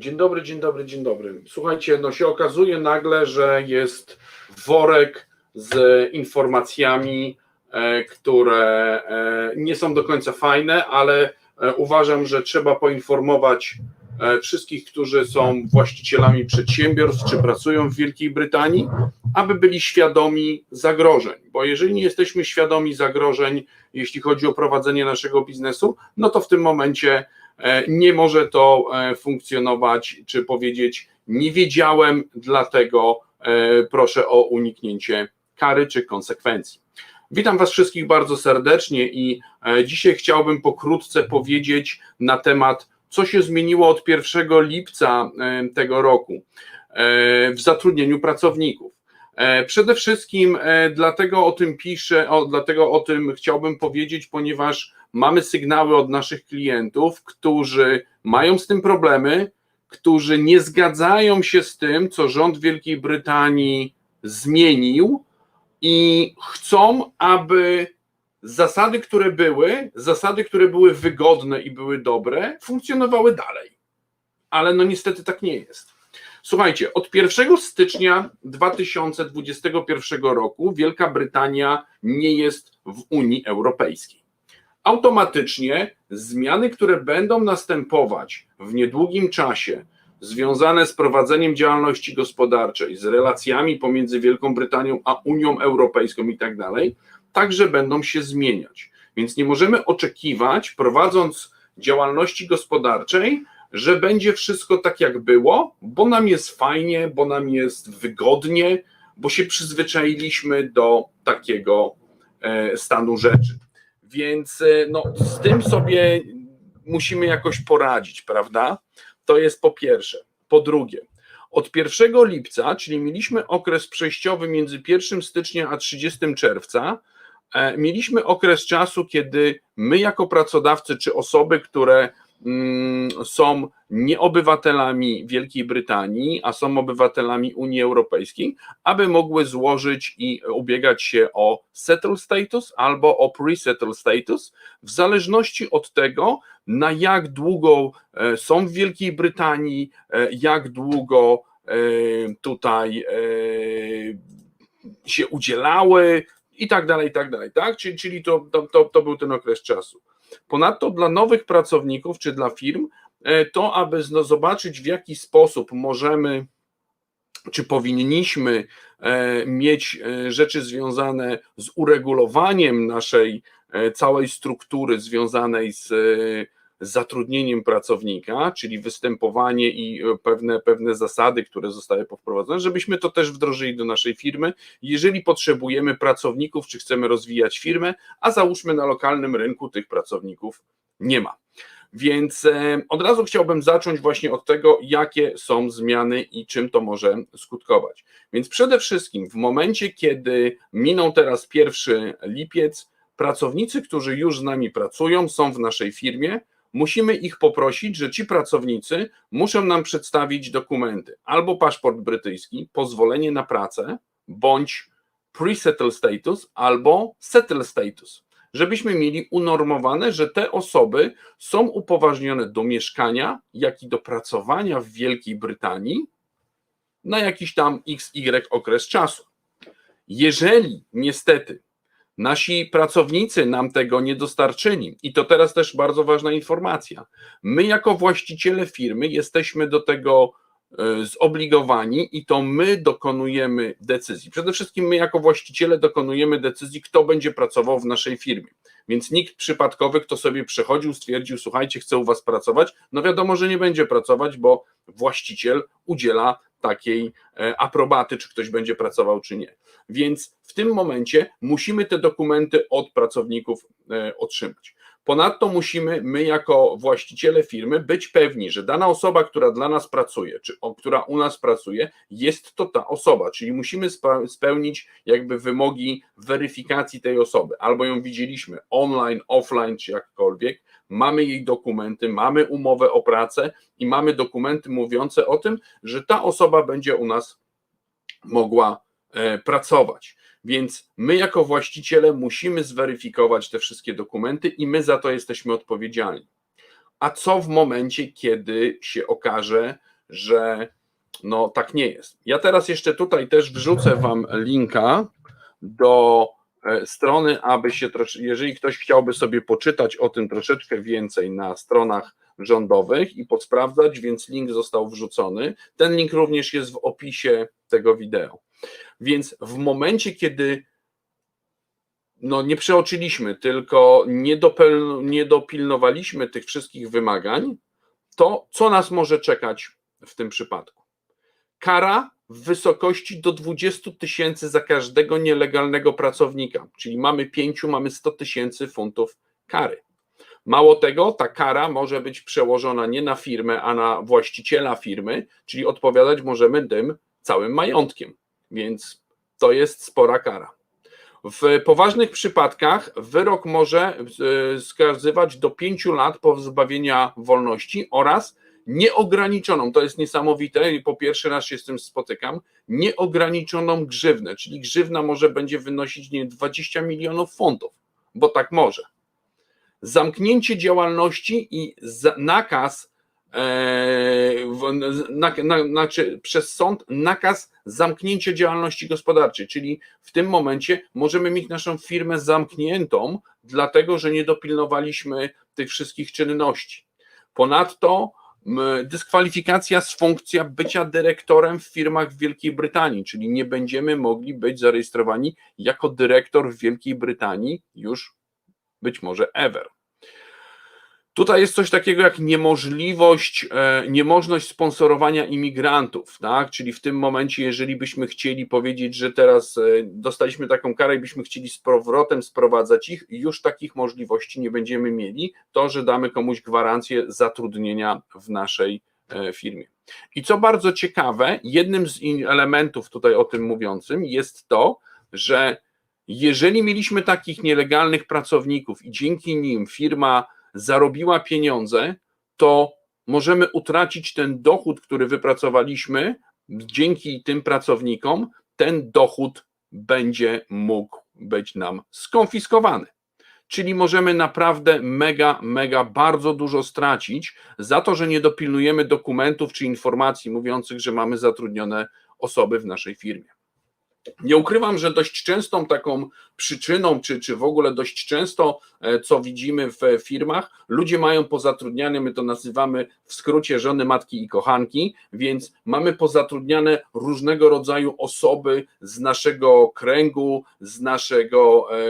Dzień dobry, dzień dobry, dzień dobry. Słuchajcie, no się okazuje nagle, że jest worek z informacjami, e, które e, nie są do końca fajne, ale e, uważam, że trzeba poinformować wszystkich, którzy są właścicielami przedsiębiorstw czy pracują w Wielkiej Brytanii, aby byli świadomi zagrożeń. Bo jeżeli nie jesteśmy świadomi zagrożeń, jeśli chodzi o prowadzenie naszego biznesu, no to w tym momencie nie może to e, funkcjonować, czy powiedzieć, nie wiedziałem, dlatego e, proszę o uniknięcie kary czy konsekwencji. Witam Was wszystkich bardzo serdecznie i e, dzisiaj chciałbym pokrótce powiedzieć na temat, co się zmieniło od 1 lipca e, tego roku e, w zatrudnieniu pracowników. E, Przede wszystkim e, dlatego o tym piszę, o, dlatego o tym chciałbym powiedzieć, ponieważ mamy sygnały od naszych klientów, którzy mają z tym problemy, którzy nie zgadzają się z tym, co rząd Wielkiej Brytanii zmienił i chcą, aby zasady, które były, zasady, które były wygodne i były dobre, funkcjonowały dalej. Ale no niestety tak nie jest. Słuchajcie, od 1 stycznia 2021 roku Wielka Brytania nie jest w Unii Europejskiej. Automatycznie zmiany, które będą następować w niedługim czasie, związane z prowadzeniem działalności gospodarczej, z relacjami pomiędzy Wielką Brytanią a Unią Europejską i tak dalej, także będą się zmieniać. Więc nie możemy oczekiwać, prowadząc działalności gospodarczej, że będzie wszystko tak jak było, bo nam jest fajnie, bo nam jest wygodnie, bo się przyzwyczailiśmy do takiego e, stanu rzeczy. Więc e, no, z tym sobie musimy jakoś poradzić, prawda? To jest po pierwsze. Po drugie, od 1 lipca, czyli mieliśmy okres przejściowy między 1 stycznia a 30 czerwca, e, mieliśmy okres czasu, kiedy my, jako pracodawcy, czy osoby, które mm, są nieobywatelami Wielkiej Brytanii, a są obywatelami Unii Europejskiej, aby mogły złożyć i ubiegać się o settle status albo o pre-settle status, w zależności od tego, na jak długo e, są w Wielkiej Brytanii, e, jak długo e, tutaj się udzielały i tak dalej, i tak dalej, tak? Czyli, to, to, to był ten okres czasu. Ponadto dla nowych pracowników czy dla firm, to aby zobaczyć w jaki sposób możemy czy powinniśmy mieć rzeczy związane z uregulowaniem naszej całej struktury związanej z zatrudnieniem pracownika, czyli występowanie i pewne, pewne zasady, które zostały powprowadzone, żebyśmy to też wdrożyli do naszej firmy, jeżeli potrzebujemy pracowników, czy chcemy rozwijać firmę, a załóżmy na lokalnym rynku tych pracowników nie ma. Więc od razu chciałbym zacząć właśnie od tego, jakie są zmiany i czym to może skutkować. Więc przede wszystkim w momencie, kiedy minął teraz pierwszy lipiec, pracownicy, którzy już z nami pracują, są w naszej firmie, musimy ich poprosić, że ci pracownicy muszą nam przedstawić dokumenty, albo paszport brytyjski, pozwolenie na pracę, bądź pre-settle status, albo settle status, żebyśmy mieli unormowane, że te osoby są upoważnione do mieszkania, jak i do pracowania w Wielkiej Brytanii na jakiś tam XY okres czasu. Jeżeli niestety Nasi pracownicy nam tego nie dostarczyli. I to teraz też bardzo ważna informacja. My, jako właściciele firmy, jesteśmy do tego e, zobligowani i to my dokonujemy decyzji. Przede wszystkim my, jako właściciele, dokonujemy decyzji, kto będzie pracował w naszej firmie. Więc nikt przypadkowy, kto sobie przechodził, stwierdził: Słuchajcie, chcę u Was pracować, no wiadomo, że nie będzie pracować, bo właściciel udziela takiej e, aprobaty, czy ktoś będzie pracował, czy nie. Więc w tym momencie musimy te dokumenty od pracowników e, otrzymać. Ponadto musimy my, jako właściciele firmy, być pewni, że dana osoba, która dla nas pracuje, czy która u nas pracuje, jest to ta osoba, czyli musimy spełnić jakby wymogi weryfikacji tej osoby, albo ją widzieliśmy online, offline, czy jakkolwiek, mamy jej dokumenty, mamy umowę o pracę i mamy dokumenty mówiące o tym, że ta osoba będzie u nas mogła pracować. Więc my, jako właściciele, musimy zweryfikować te wszystkie dokumenty i my za to jesteśmy odpowiedzialni. A co w momencie, kiedy się okaże, że no tak nie jest. Ja teraz jeszcze tutaj też wrzucę Wam linka do e, strony, aby się trosz, jeżeli ktoś chciałby sobie poczytać o tym troszeczkę więcej na stronach rządowych i podsprawdzać, więc link został wrzucony. Ten link również jest w opisie tego wideo. Więc w momencie, kiedy no nie przeoczyliśmy, tylko nie, dopel, nie dopilnowaliśmy tych wszystkich wymagań, to co nas może czekać w tym przypadku? Kara w wysokości do 20 tysięcy za każdego nielegalnego pracownika, czyli mamy pięciu, mamy 100 tysięcy funtów kary. Mało tego, ta kara może być przełożona nie na firmę, a na właściciela firmy, czyli odpowiadać możemy tym całym majątkiem, więc to jest spora kara. W poważnych przypadkach wyrok może e, skazywać do 5 lat pozbawienia wolności oraz nieograniczoną, to jest niesamowite po pierwszy raz się z tym spotykam, nieograniczoną grzywnę, czyli grzywna może będzie wynosić nie 20 milionów funtów, bo tak może. Zamknięcie działalności i nakaz na, na, znaczy przez sąd nakaz zamknięcia działalności gospodarczej, czyli w tym momencie możemy mieć naszą firmę zamkniętą, dlatego że nie dopilnowaliśmy tych wszystkich czynności. Ponadto dyskwalifikacja z funkcji bycia dyrektorem w firmach w Wielkiej Brytanii, czyli nie będziemy mogli być zarejestrowani jako dyrektor w Wielkiej Brytanii już być może ever. Tutaj jest coś takiego jak niemożliwość, e, niemożność sponsorowania imigrantów, tak? Czyli w tym momencie, jeżeli byśmy chcieli powiedzieć, że teraz e, dostaliśmy taką karę i byśmy chcieli z powrotem sprowadzać ich, już takich możliwości nie będziemy mieli, to, że damy komuś gwarancję zatrudnienia w naszej e, firmie. I co bardzo ciekawe, jednym z elementów tutaj o tym mówiącym jest to, że jeżeli mieliśmy takich nielegalnych pracowników i dzięki nim firma zarobiła pieniądze, to możemy utracić ten dochód, który wypracowaliśmy dzięki tym pracownikom, ten dochód będzie mógł być nam skonfiskowany. Czyli możemy naprawdę mega, mega bardzo dużo stracić za to, że nie dopilnujemy dokumentów czy informacji mówiących, że mamy zatrudnione osoby w naszej firmie. Nie ukrywam, że dość częstą taką przyczyną, czy, czy w ogóle dość często, e, co widzimy w firmach, ludzie mają pozatrudniane, my to nazywamy w skrócie żony, matki i kochanki, więc mamy pozatrudniane różnego rodzaju osoby z naszego kręgu, z naszego e,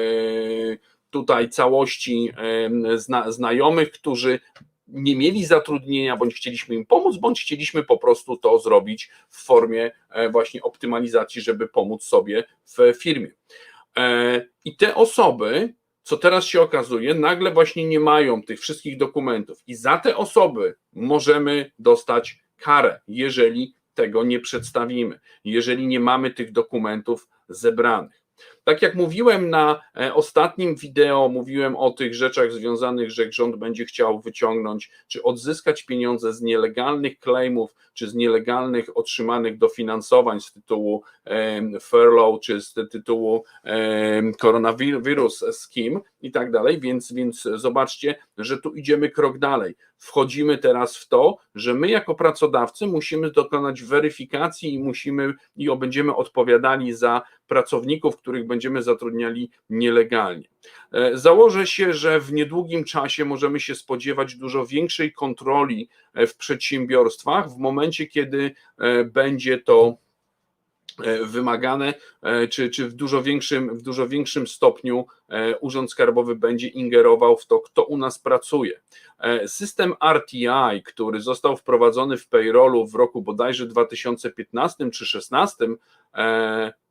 tutaj całości e, znajomych, którzy nie mieli zatrudnienia, bądź chcieliśmy im pomóc, bądź chcieliśmy po prostu to zrobić w formie e, właśnie optymalizacji, żeby pomóc sobie w firmie. E, I te osoby, co teraz się okazuje, nagle właśnie nie mają tych wszystkich dokumentów, i za te osoby możemy dostać karę, jeżeli tego nie przedstawimy, jeżeli nie mamy tych dokumentów zebranych. Tak jak mówiłem na e, ostatnim wideo, mówiłem o tych rzeczach związanych, że rząd będzie chciał wyciągnąć czy odzyskać pieniądze z nielegalnych claimów, czy z nielegalnych otrzymanych dofinansowań z tytułu furlough, czy z tytułu koronawirus scheme i tak dalej, więc, więc zobaczcie, że tu idziemy krok dalej. Wchodzimy teraz w to, że my jako pracodawcy musimy dokonać weryfikacji i musimy i będziemy odpowiadali za pracowników, których będziemy zatrudniali nielegalnie. E, założę się, że w niedługim czasie możemy się spodziewać dużo większej kontroli e, w przedsiębiorstwach w momencie, kiedy e, będzie to wymagane, czy, czy w, dużo większym, w dużo większym stopniu Urząd Skarbowy będzie ingerował w to, kto u nas pracuje. System RTI, który został wprowadzony w payrollu w roku bodajże 2015 czy 2016,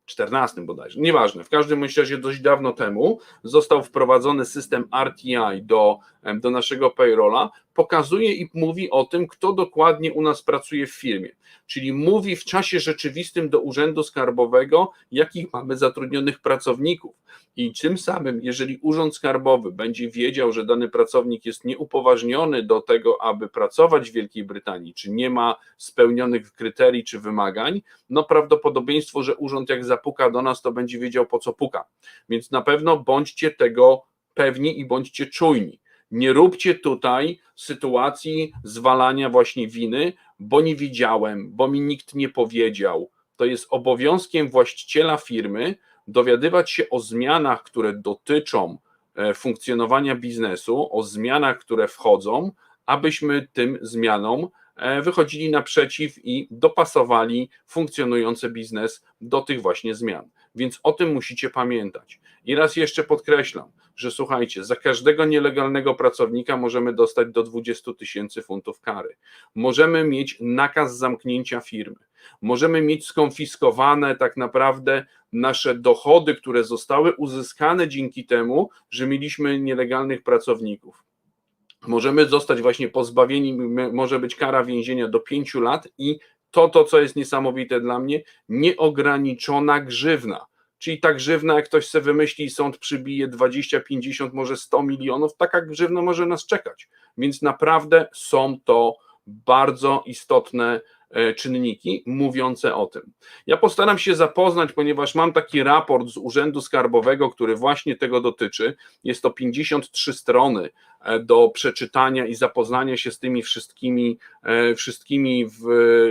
14 bodajże, nieważne, w każdym razie dość dawno temu został wprowadzony system RTI do, do naszego payrolla, pokazuje i mówi o tym, kto dokładnie u nas pracuje w firmie, czyli mówi w czasie rzeczywistym do Urzędu Skarbowego, jakich mamy zatrudnionych pracowników i tym samym, jeżeli Urząd Skarbowy będzie wiedział, że dany pracownik jest nieupoważniony do tego, aby pracować w Wielkiej Brytanii, czy nie ma spełnionych kryterii czy wymagań, no prawdopodobieństwo, że urząd jak zapuka do nas, to będzie wiedział po co puka. Więc na pewno bądźcie tego pewni i bądźcie czujni. Nie róbcie tutaj sytuacji zwalania właśnie winy bo nie wiedziałem, bo mi nikt nie powiedział. To jest obowiązkiem właściciela firmy dowiadywać się o zmianach, które dotyczą e, funkcjonowania biznesu, o zmianach, które wchodzą, abyśmy tym zmianom e, wychodzili naprzeciw i dopasowali funkcjonujący biznes do tych właśnie zmian. Więc o tym musicie pamiętać. I raz jeszcze podkreślam, że słuchajcie, za każdego nielegalnego pracownika możemy dostać do 20 tysięcy funtów kary. Możemy mieć nakaz zamknięcia firmy. Możemy mieć skonfiskowane tak naprawdę nasze dochody, które zostały uzyskane dzięki temu, że mieliśmy nielegalnych pracowników. Możemy zostać właśnie pozbawieni, może być kara więzienia do 5 lat i to, to co jest niesamowite dla mnie, nieograniczona grzywna. Czyli tak grzywna, jak ktoś sobie wymyśli i sąd przybije 20, 50, może 100 milionów, taka grzywna może nas czekać. Więc naprawdę są to bardzo istotne e, czynniki mówiące o tym. Ja postaram się zapoznać, ponieważ mam taki raport z Urzędu Skarbowego, który właśnie tego dotyczy. Jest to 53 strony e, do przeczytania i zapoznania się z tymi wszystkimi, e, wszystkimi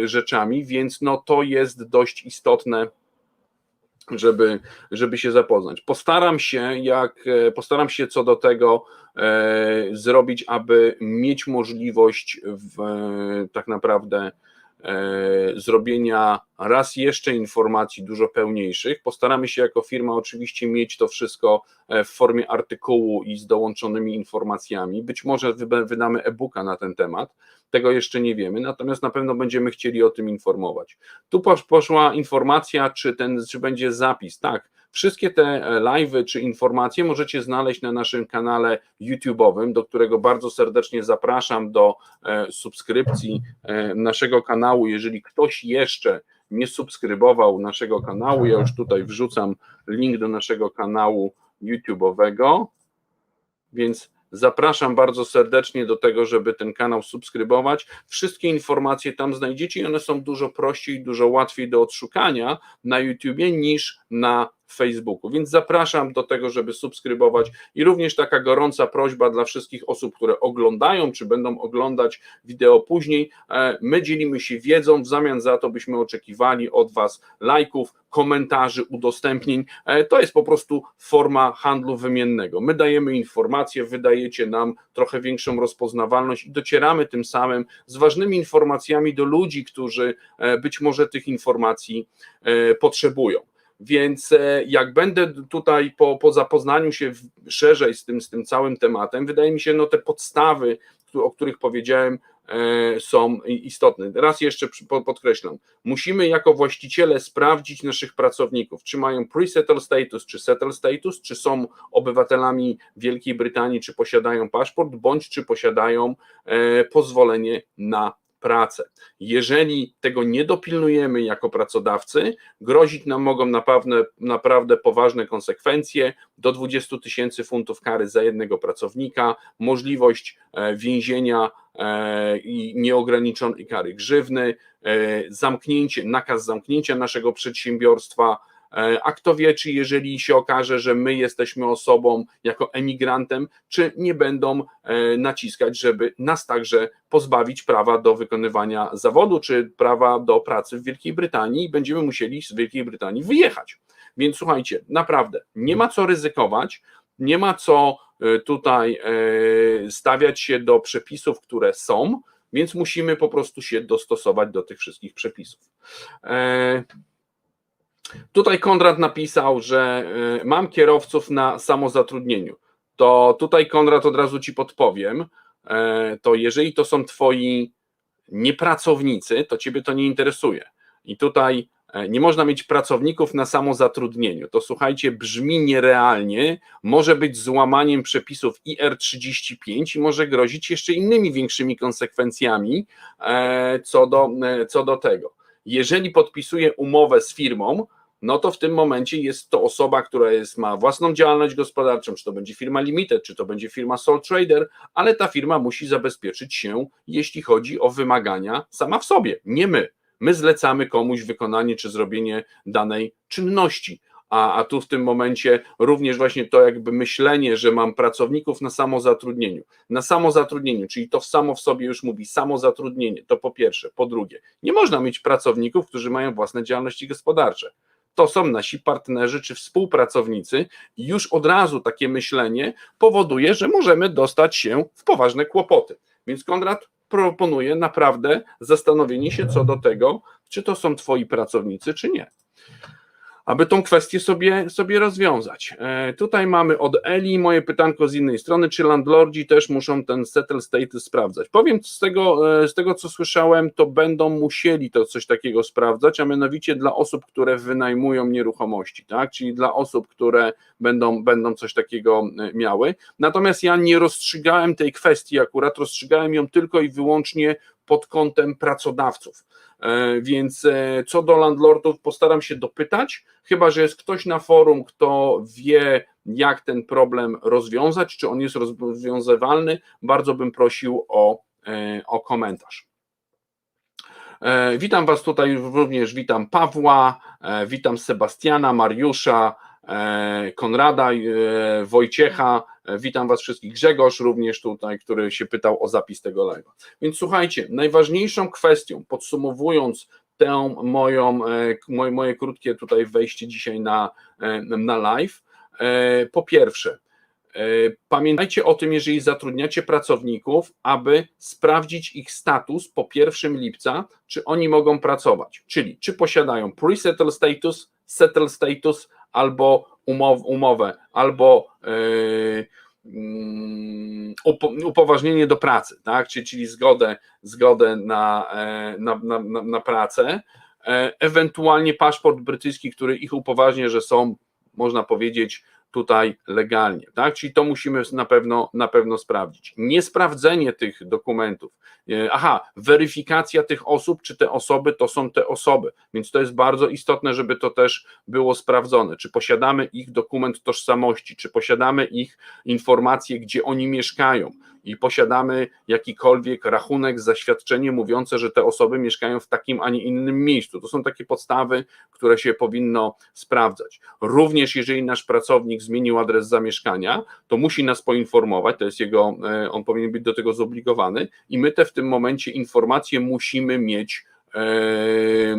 rzeczami, więc no to jest dość istotne żeby, żeby się zapoznać. Postaram się, jak postaram się co do tego e, zrobić, aby mieć możliwość w, tak naprawdę e, zrobienia raz jeszcze informacji dużo pełniejszych. Postaramy się jako firma oczywiście mieć to wszystko e, w formie artykułu i z dołączonymi informacjami. Być może wydamy e-booka na ten temat, tego jeszcze nie wiemy, natomiast na pewno będziemy chcieli o tym informować. Tu poszła informacja, czy, ten, czy będzie zapis. Tak, wszystkie te e, live'y czy informacje możecie znaleźć na naszym kanale YouTube'owym, do którego bardzo serdecznie zapraszam do e, subskrypcji naszego kanału. Jeżeli ktoś jeszcze nie subskrybował naszego kanału, ja już tutaj wrzucam link do naszego kanału YouTube'owego, więc zapraszam bardzo serdecznie do tego, żeby ten kanał subskrybować. Wszystkie informacje tam znajdziecie i one są dużo prościej dużo łatwiej do odszukania na YouTubie niż na Facebooku. Więc zapraszam do tego, żeby subskrybować i również taka gorąca prośba dla wszystkich osób, które oglądają czy będą oglądać wideo później. E, my dzielimy się wiedzą, w zamian za to byśmy oczekiwali od Was lajków, komentarzy, udostępnień. E, to jest po prostu forma handlu wymiennego. My dajemy informacje, wydajecie nam trochę większą rozpoznawalność i docieramy tym samym z ważnymi informacjami do ludzi, którzy e, być może tych informacji potrzebują. Więc e, jak będę tutaj po, po zapoznaniu się szerzej z tym, z tym całym tematem, wydaje mi się, no te podstawy, o których powiedziałem, e, są istotne. Raz jeszcze podkreślam, musimy jako właściciele sprawdzić naszych pracowników, czy mają pre-settle status, czy settle status, czy są obywatelami Wielkiej Brytanii, czy posiadają paszport, bądź czy posiadają e, pozwolenie na pracę. Jeżeli tego nie dopilnujemy jako pracodawcy, grozić nam mogą naprawdę, naprawdę poważne konsekwencje, do 20 tysięcy funtów kary za jednego pracownika, możliwość e, więzienia e, i nieograniczonej kary grzywny, e, zamknięcie, nakaz zamknięcia naszego przedsiębiorstwa, a kto wie, czy jeżeli się okaże, że my jesteśmy osobą jako emigrantem, czy nie będą e, naciskać, żeby nas także pozbawić prawa do wykonywania zawodu, czy prawa do pracy w Wielkiej Brytanii i będziemy musieli z Wielkiej Brytanii wyjechać. Więc słuchajcie, naprawdę nie ma co ryzykować, nie ma co e, tutaj stawiać się do przepisów, które są, więc musimy po prostu się dostosować do tych wszystkich przepisów. Tutaj Konrad napisał, że y, mam kierowców na samozatrudnieniu. To tutaj Konrad od razu ci podpowiem, e, to jeżeli to są twoi niepracownicy, to ciebie to nie interesuje. I tutaj e, nie można mieć pracowników na samozatrudnieniu. To słuchajcie, brzmi nierealnie, może być złamaniem przepisów IR35 i może grozić jeszcze innymi większymi konsekwencjami e, co do, co do tego. Jeżeli podpisuję umowę z firmą, no to w tym momencie jest to osoba, która jest, ma własną działalność gospodarczą, czy to będzie firma limited, czy to będzie firma sole trader, ale ta firma musi zabezpieczyć się, jeśli chodzi o wymagania sama w sobie, nie my. My zlecamy komuś wykonanie czy zrobienie danej czynności, A, a tu w tym momencie również właśnie to jakby myślenie, że mam pracowników na samozatrudnieniu. Na samozatrudnieniu, czyli to samo w sobie już mówi, samozatrudnienie, to po pierwsze. Po drugie, nie można mieć pracowników, którzy mają własne działalności gospodarcze. To są nasi partnerzy czy współpracownicy, i już od razu takie myślenie powoduje, że możemy dostać się w poważne kłopoty. Więc Konrad proponuje naprawdę zastanowienie się co do tego, czy to są twoi pracownicy, czy nie aby tą kwestię sobie, sobie rozwiązać. E, tutaj mamy od Eli moje pytanko z innej strony, czy landlordzi też muszą ten settle status sprawdzać. Powiem z tego, e, z tego co słyszałem, to będą musieli to coś takiego sprawdzać, a mianowicie dla osób, które wynajmują nieruchomości, tak? czyli dla osób, które będą, będą coś takiego e, miały. Natomiast ja nie rozstrzygałem tej kwestii akurat, rozstrzygałem ją tylko i wyłącznie pod kątem pracodawców. E, Więc e, co do landlordów, postaram się dopytać, chyba że jest ktoś na forum, kto wie, jak ten problem rozwiązać, czy on jest rozwiązywalny, bardzo bym prosił o, e, o komentarz. Witam Was tutaj również, witam Pawła, witam Sebastiana, Mariusza, Konrada, e, Wojciecha, e, witam Was wszystkich, Grzegorz również tutaj, który się pytał o zapis tego live'a. Więc słuchajcie, najważniejszą kwestią, podsumowując tę moją, e, moje, moje krótkie tutaj wejście dzisiaj na, e, na live, e, po pierwsze, e, Pamiętajcie o tym, jeżeli zatrudniacie pracowników, aby sprawdzić ich status po 1 lipca, czy oni mogą pracować, czyli czy posiadają pre-settle status, settle status albo umow, umowę, albo yy, mm, upo- upoważnienie do pracy, tak? czyli, czyli zgodę, zgodę na, e, na, na, na pracę, e, ewentualnie paszport brytyjski, który ich upoważnia, że są, można powiedzieć, tutaj legalnie, tak? Czyli to musimy na pewno, na pewno sprawdzić. Niesprawdzenie tych dokumentów, e, aha, weryfikacja tych osób, czy te osoby to są te osoby, więc to jest bardzo istotne, żeby to też było sprawdzone, czy posiadamy ich dokument tożsamości, czy posiadamy ich informacje, gdzie oni mieszkają i posiadamy jakikolwiek rachunek, zaświadczenie mówiące, że te osoby mieszkają w takim, a nie innym miejscu. To są takie podstawy, które się powinno sprawdzać. Również jeżeli nasz pracownik zmienił adres zamieszkania, to musi nas poinformować, to jest jego, e, on powinien być do tego zobligowany i my te w tym momencie informacje musimy mieć e,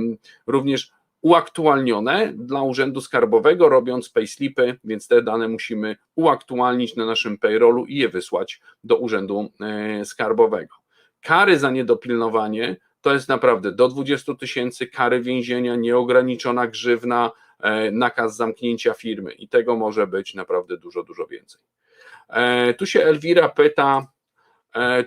również uaktualnione dla Urzędu Skarbowego, robiąc payslipy, więc te dane musimy uaktualnić na naszym payrollu i je wysłać do Urzędu e, Skarbowego. Kary za niedopilnowanie to jest naprawdę do 20 tysięcy kary więzienia, nieograniczona grzywna, e, nakaz zamknięcia firmy i tego może być naprawdę dużo, dużo więcej. E, Tu się Elwira pyta,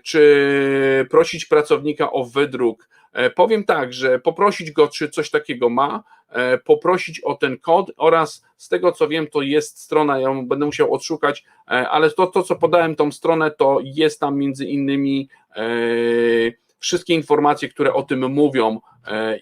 czy prosić pracownika o wydruk. E, Powiem tak, że poprosić go, czy coś takiego ma, e, poprosić o ten kod oraz z tego co wiem, to jest strona, ja będę musiał odszukać, e, ale to, to co podałem tą stronę, to jest tam między innymi wszystkie informacje, które o tym mówią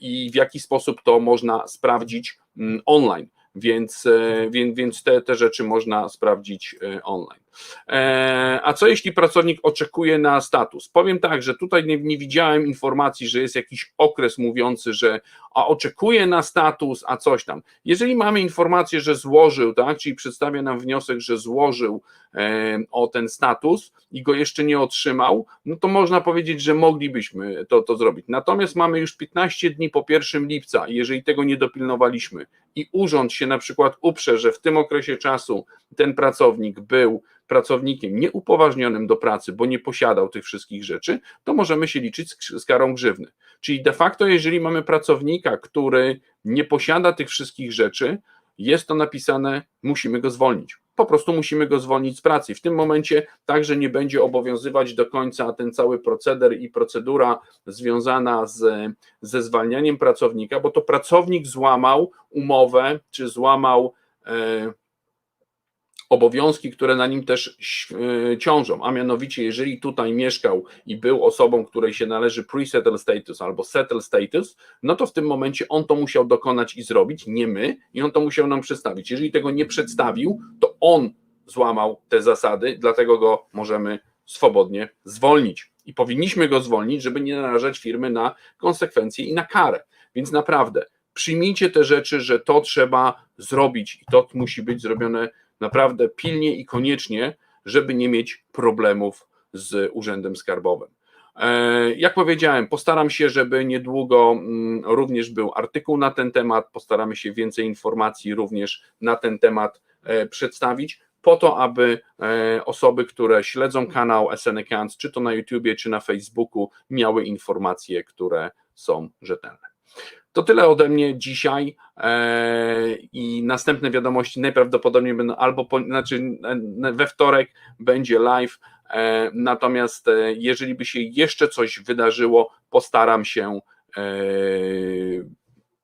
i w jaki sposób to można sprawdzić mm, online. Więc, więc, te, te rzeczy można sprawdzić online. E, A co jeśli pracownik oczekuje na status? Powiem tak, że tutaj nie, nie widziałem informacji, że jest jakiś okres mówiący, że a oczekuje na status, a coś tam. Jeżeli mamy informację, że złożył, tak, czyli przedstawia nam wniosek, że złożył e, o ten status i go jeszcze nie otrzymał, no to można powiedzieć, że moglibyśmy to, to zrobić. Natomiast mamy już 15 dni po 1 lipca jeżeli tego nie dopilnowaliśmy i urząd się na przykład uprze, że w tym okresie czasu ten pracownik był pracownikiem nieupoważnionym do pracy, bo nie posiadał tych wszystkich rzeczy, to możemy się liczyć z, karą grzywny. Czyli de facto, jeżeli mamy pracownika, który nie posiada tych wszystkich rzeczy, jest to napisane, musimy go zwolnić. Po prostu musimy go zwolnić z pracy. W tym momencie także nie będzie obowiązywać do końca ten cały proceder i procedura związana z, ze zwalnianiem pracownika, bo to pracownik złamał umowę, czy złamał e, obowiązki, które na nim też e, ciążą, a mianowicie jeżeli tutaj mieszkał i był osobą, której się należy pre-settle status albo settle status, no to w tym momencie on to musiał dokonać i zrobić, nie my, i on to musiał nam przedstawić. Jeżeli tego nie przedstawił, to on złamał te zasady, dlatego go możemy swobodnie zwolnić. I powinniśmy go zwolnić, żeby nie narażać firmy na konsekwencje i na karę. Więc naprawdę przyjmijcie te rzeczy, że to trzeba zrobić i to musi być zrobione naprawdę pilnie i koniecznie, żeby nie mieć problemów z Urzędem Skarbowym. E, Jak powiedziałem, postaram się, żeby niedługo mm, również był artykuł na ten temat. Postaramy się więcej informacji również na ten temat e, przedstawić, po to, aby e, osoby, które śledzą kanał SN Accounts, czy to na YouTubie, czy na Facebooku, miały informacje, które są rzetelne. To tyle ode mnie dzisiaj e, i następne wiadomości najprawdopodobniej będą albo po, znaczy e, we wtorek będzie live, e, natomiast jeżeli by się jeszcze coś wydarzyło, postaram się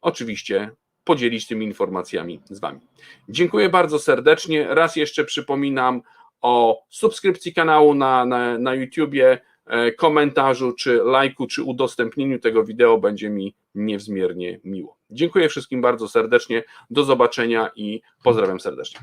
oczywiście podzielić tymi informacjami z Wami. Dziękuję bardzo serdecznie. Raz jeszcze przypominam o subskrypcji kanału na, na, na YouTubie, komentarzu, czy lajku, czy udostępnieniu tego wideo będzie mi niewzmiernie miło. Dziękuję wszystkim bardzo serdecznie. Do zobaczenia i pozdrawiam serdecznie.